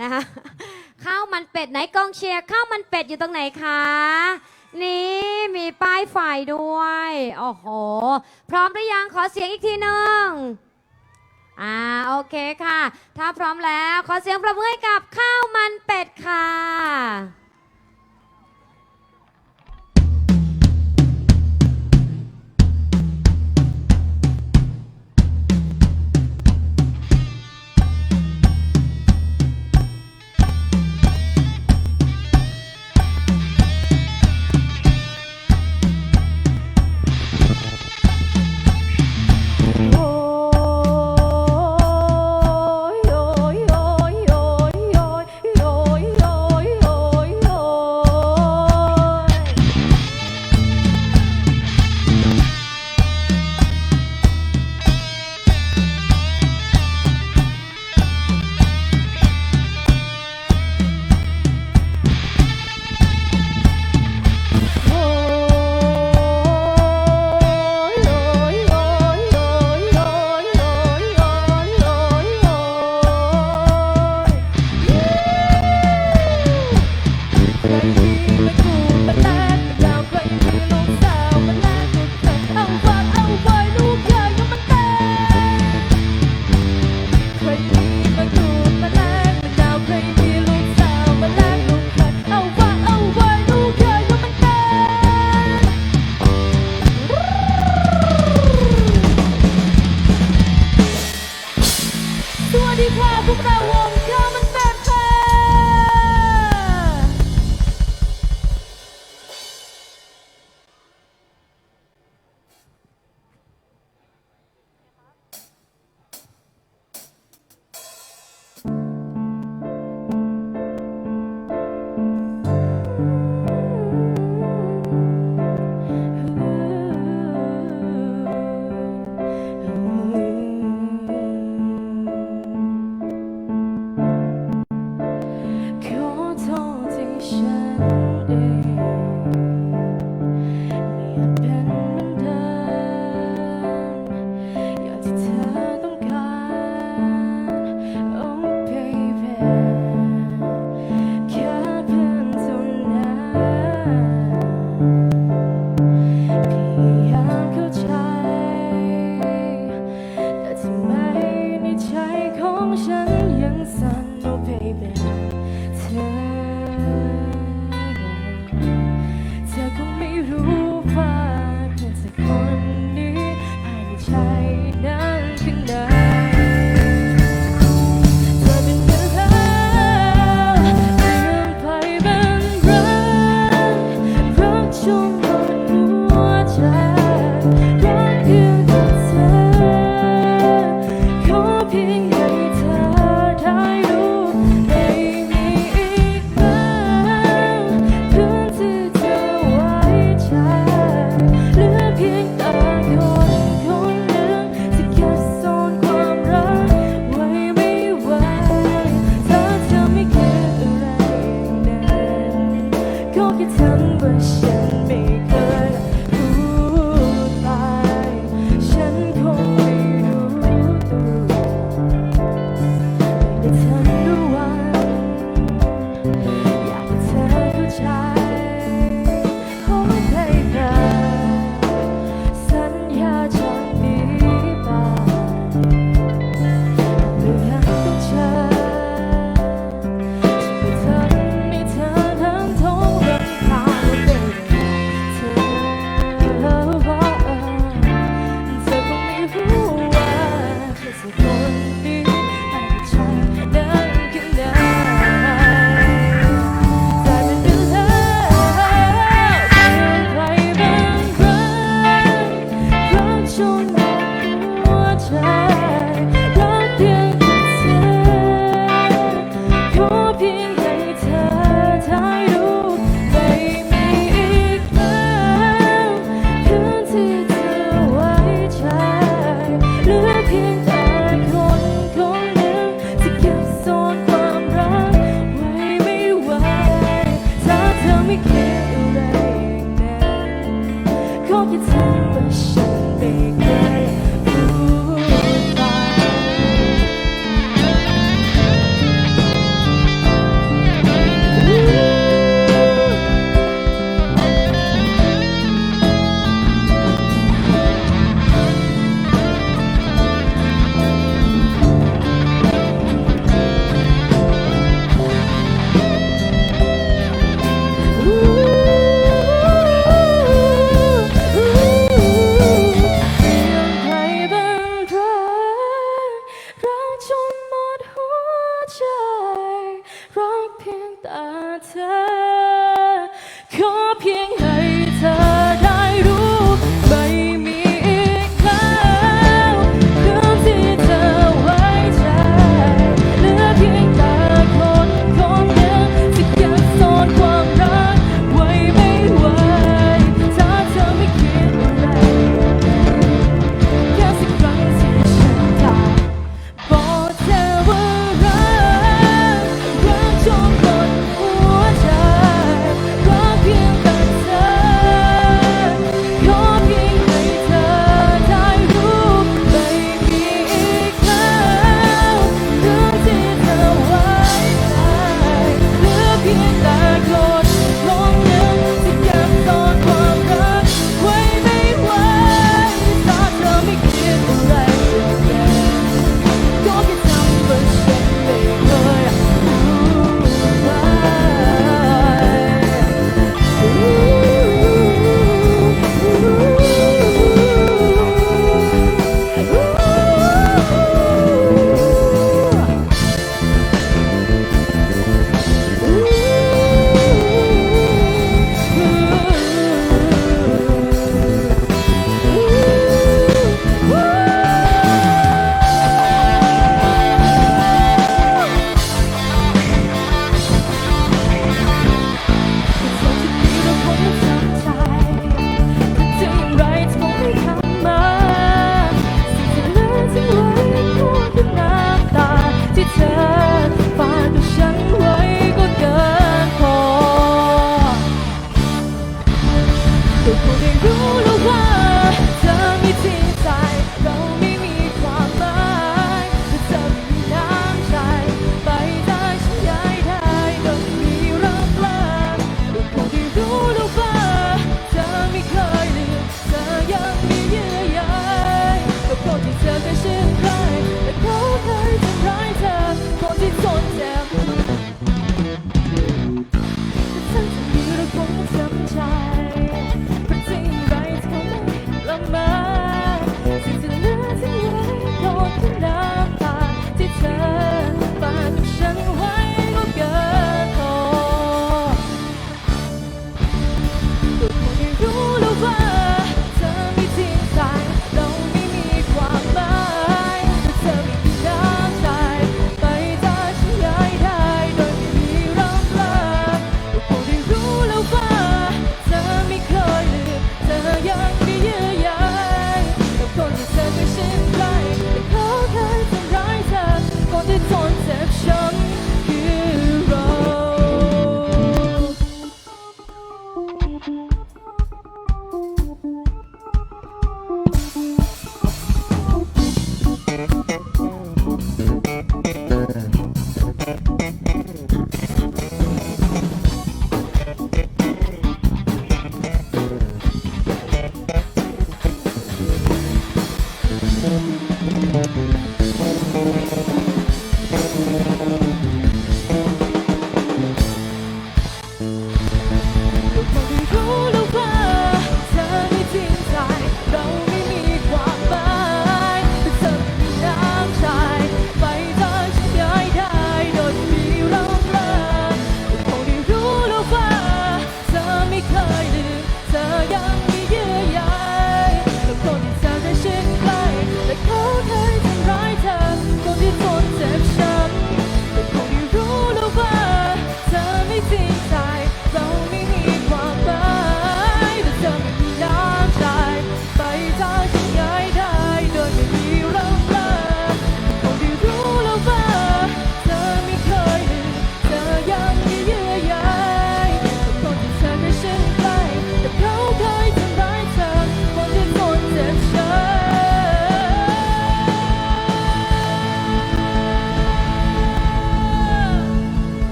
นะคะข้าวมันเป็ดไหนกองเชียร์ข้าวมันเป็ดอยู่ตรงไหนคะ นี่มีป้ายไฟด้วยโอ้โห พร้อมหรือยังขอเสียงอีกทีหนึ่งอ่าโอเคค่ะ ถ้าพร้อมแล้วขอเสียงประมือกับข้าวมันเป็ดค่ะ 看惯夕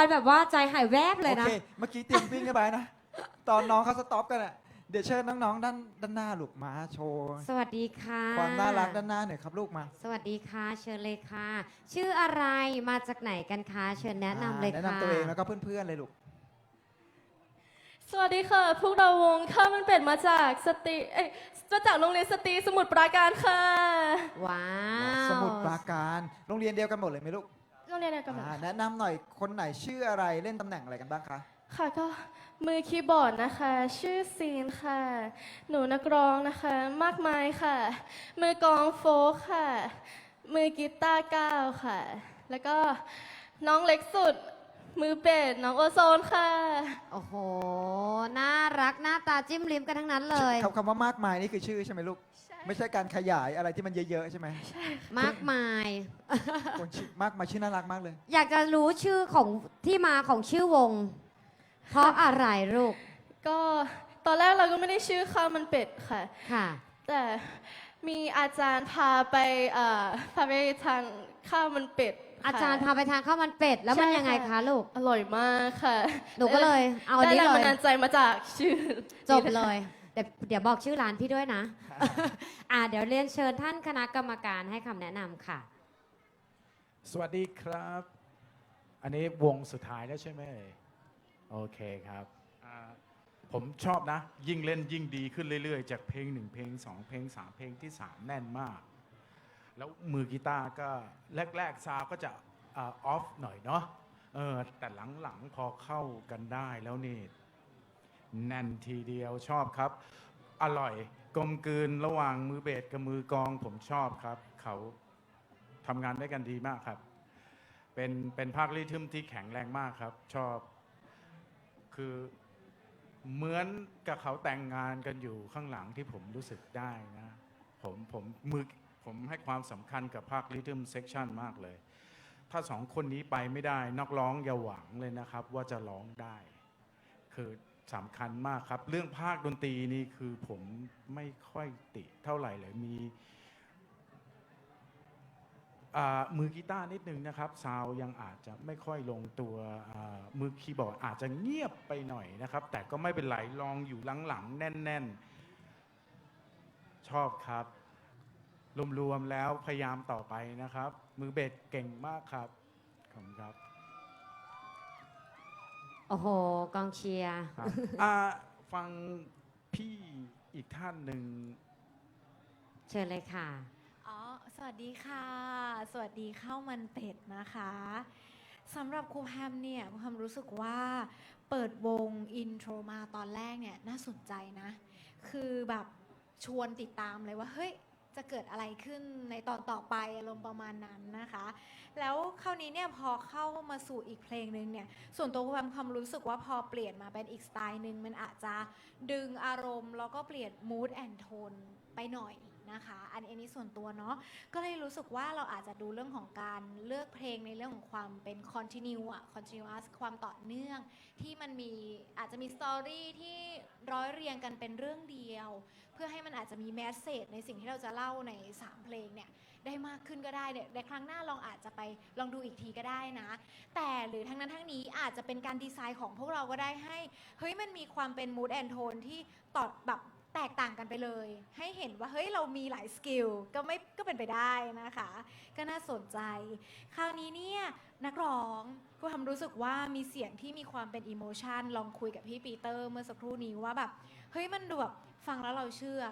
พิธีกรแบบว่าใจหายแวบเลยโอนะ เคเมื่อกี้เตรียมวิ่งกันไปนะ ตอนน้องเขาสต็อปกันอะ เดี๋ยวเชิญน้องๆด้านด้านหน้าลูกมาโชว์สวัสดีค่ะความน่ารักด้านหน้าหน่อยครับลูกมาสวัสดีค่ะ เชิญเลยค่ะ ชื่ออะไรมาจากไหนกันคะเชิญแนะนำเลยอ่าค่ะ แนะนำตัวเองแล้วก็เพื่อนๆเลยลูก สวัสดีค่ะ พวกเราวงข้าวมันเป็ดมาจากสตรีเอ้ยมาจากโรงเรียนสตรีสมุทรปราการค่ะ ว้าว สมุดปราการ โรงเรียนเดียวกันหมดเลยไหมลูก โรงเรียนอะไรกันบ้างอ่าแนะนำหน่อยคนไหนชื่ออะไรเล่นตำแหน่งอะไรกันบ้างคะค่ะก็มือคีย์บอร์ดนะคะ ชื่อซีนค่ะ หนูนักร้องนะคะ มากมายค่ะ มือกลองโฟกค่ะ มือกีตาร์ก้าวค่ะ แล้วก็น้องเล็กสุด มือเป็ดน้องโอโซนค่ะ โอ้โห น่ารักหน้าตาจิ้มลิ้มกันทั้งนั้นเลย คำคำว่ามากมายนี่คือชื่อใช่ไหมลูก ไม่ใช่การขยายอะไรที่มันเยอะๆใช่ไหมมากมาย คนชื่อมากมายชื่อน่ารักมากเลย อยากจะรู้ชื่อของที่มาของชื่อวง เพราะอะไรลูกก็ตอนแรกเราก็ไม่ได้ชื่อข้าวมันเป็ดค่ะ ค่ะ แต่มีอาจารย์พาไปเอ่อพาไปทางข้าวมันเป็ดค่ะ อาจารย์พาไปทานข้าวมันเป็ดแล้วมันใช่ยังไงค่ะ คะลูก อร่อยมากค่ะหนูก็เลยเอาอันนี้ได้แรงเลบัย นดาลใจมาจากชื่อจบเลย เดี๋ยวเดี๋ยวบอกชื่อร้านพี่ด้วยนะ อ่าเดี๋ยวเรียนเชิญท่านคณะกรรมการให้คำแนะนำค่ะ สวัสดีครับ อันนี้วงสุดท้ายแล้วใช่ไหมเอ่ยโอเคครับอ่าผมชอบนะ ยิ่งเล่นยิ่งดีขึ้นเรื่อยๆ จากเพลงหนึ่งเพลงสองเพลงสามเพลงที่สามแน่นมาก แล้วมือกีตาร์ก็แรกๆซาวก็จะออฟหน่อยเนาะเออแต่หลังๆพอเข้ากันได้แล้วนี่ แน่นทีเดียวชอบครับ อร่อยกลมกลืนระหว่างมือเบสกับมือกองผมชอบครับ เขาทำงานได้กันดีมากครับ เป็นเป็นภาคริทึมที่แข็งแรงมากครับ ชอบ คือเหมือนกับเขาแต่งงานกันอยู่ข้างหลังที่ผมรู้สึกได้นะ ผมผมมือผมให้ความสำคัญกับภาคริทึมเซ c ชันมากเลย ถ้าสองคนนี้ไปไม่ได้นักร้องอย่าหวังเลยนะครับ ว่าจะร้องได้ คือ สำคัญมากครับ เรื่องภาคดนตรีนี่คือผมไม่ค่อยติเท่าไหร่เลยมีอ่ามือกีตาร์นิดนึงนะครับ ซาวยังอาจจะไม่ค่อยลงตัวอ่ามือคีย์บอร์ดอาจจะเงียบไปหน่อยนะครับ แต่ก็ไม่เป็นไรลองอยู่หลังๆแน่น ๆ ชอบครับ รวมๆแล้วพยายามต่อไปนะครับ มือเบสเก่งมากครับ ขอบคุณครับ โอ้โห กองเชียร์ ครับอ่าฟังพี่อีกท่านหนึ่ง เชิญเลยค่ะ อ๋อ สวัสดีค่ะ สวัสดีข้าวมันเป็ดนะคะสำหรับครูแฮมเนี่ยครูแฮมรู้สึกว่าเปิดวงอินโทรมาตอนแรกเนี่ยน่าสนใจนะ คือแบบชวนติดตามเลยว่า เฮ้ย จะเกิดอะไรขึ้นในตอนต่อไปอารมณ์ประมาณนั้นนะคะ แล้วคราวนี้เนี่ยพอเข้ามาสู่อีกเพลงหนึ่งเนี่ยส่วนตัวครูแฮมความรู้สึกว่าพอเปลี่ยนมาเป็นอีกสไตล์หนึ่งมันอาจจะดึงอารมณ์ แล้วก็เปลี่ยน mood and tone ไปหน่อย นะคะ อันนี้ส่วนตัวเนาะก็เลยรู้สึกว่าเราอาจจะดูเรื่องของการเลือกเพลงในเรื่องของความเป็น continue อะ continuous ความต่อเนื่อง ที่มันมีอาจจะมีสตอรี่ที่ร้อยเรียงกันเป็นเรื่องเดียว เพื่อให้มันอาจจะมีแมสเซจในสิ่งที่เราจะเล่าใน 3 เพลงเนี่ยได้มากขึ้นก็ได้เนี่ยในครั้งหน้าลองอาจจะไปลองดูอีกทีก็ได้นะ แต่หรือทั้งนั้นทั้งนี้อาจจะเป็นการดีไซน์ของพวกเราก็ได้ให้เฮ้ยมันมีความเป็น mood and tone ที่ต่อแบบ แตกต่างกันไปเลย ให้เห็นว่าเฮ้ยเรามีหลายสกิลก็ไม่ก็เป็นไปได้นะคะ ก็น่าสนใจ คราวนี้เนี่ยนักร้องก็ทำรู้สึกว่ามีเสียงที่มีความเป็นอิโมชันลองคุยกับพี่ปีเตอร์เมื่อสักครู่นี้ว่าแบบเฮ้ยมันดูแบบฟังแล้วเราเชื่อ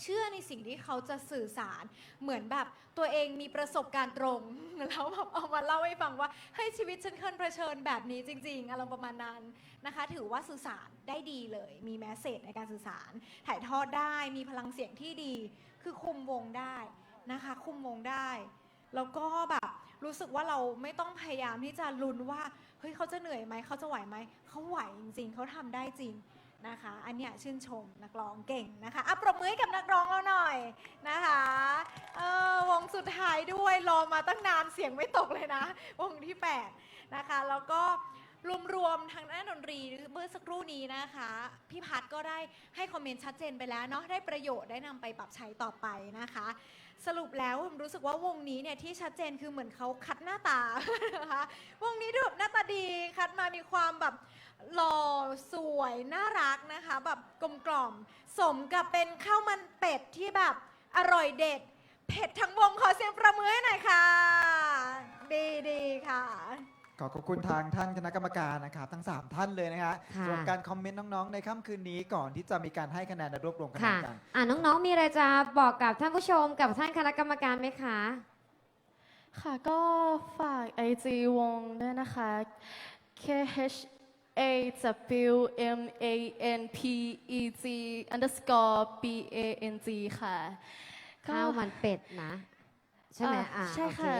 เชื่อในสิ่งที่เขาจะสื่อสารเหมือนแบบตัวเองมีประสบการณ์ตรง แล้วแบบเอามาเล่าให้ฟังว่าเฮ้ยชีวิตฉันเคยเผชิญแบบนี้จริง ๆอารมณ์ประมาณนั้นนะคะ ถือว่าสื่อสารได้ดีเลย มีแมสเซจในการสื่อสาร ถ่ายทอดได้มีพลังเสียงที่ดี คือคุมวงได้นะคะ คุมวงได้ แล้วก็แบบรู้สึกว่าเราไม่ต้องพยายามที่จะลุ้นว่าเฮ้ยเขาจะเหนื่อยไหมเขาจะไหวไหมเขาไหวจริงๆเขาทำได้จริง นะคะ อันเนี้ยชื่นชมนักร้องเก่งนะคะอะปรบมือให้กับนักร้องเราหน่อยนะคะเออวงสุดท้ายด้วยรอมาตั้งนานเสียงไม่ตกเลยนะ วงที่ 8 นะคะ แล้วก็รวมๆทางด้านดนตรีเมื่อสักครู่นี้นะคะ พี่พัดก็ได้ให้คอมเมนต์ชัดเจนไปแล้วเนาะได้ประโยชน์ได้นำไปปรับใช้ต่อไปนะคะ สรุปแล้วผมรู้สึกว่าวงนี้เนี่ยที่ชัดเจนคือเหมือนเขาคัดหน้าตา นะคะวงนี้ดูแบบหน้าตาดีคัดมามีความแบบหล่อสวยน่ารักนะคะแบบกลมกล่อม สมกับเป็นข้าวมันเป็ดที่แบบอร่อยเด็ด เผ็ดทั้งวงขอเสียงประมือให้หน่อยค่ะ ดีดีค่ะ ขอขอบคุณทางท่านคณะกรรมการนะครับทั้ง 3 ท่านเลยนะฮะค่ะส่วนการคอมเมนต์น้องๆ ในค่ำคืนนี้ก่อนที่จะมีการให้คะแนนและรวบรวมคะแนค่ะนกัน อ่าน้องๆมีอะไรจะบอกกับท่านผู้ชมกับท่านคณะกรรมการไหมคะ ค่ะก็ฝาก IG วงด้วยนะคะ K H A W M A N P E G underscore B A N G ค่ะก็ ข้าวมันเป็ดนะ ใช่ไหมอะอ่าใช่โอเค่ะ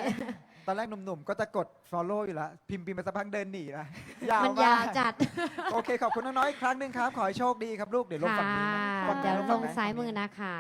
ตอนแรกหนุ่มๆ ก็จะกด follow อยู่แล้วพิมพ์พิมพ์ไปสักพักเดินหนีละยาวมันมายากวจัด โอเค ขอบคุณน้องๆอีกครั้งหนึ่งครับ ขอให้โชคดีครับลูก เดี๋ยวลงค่ะ ฝั่งนี้นะฝั่งเดี๋ยวนู้นลฝั่งไหน ซ้ายมือนะคะ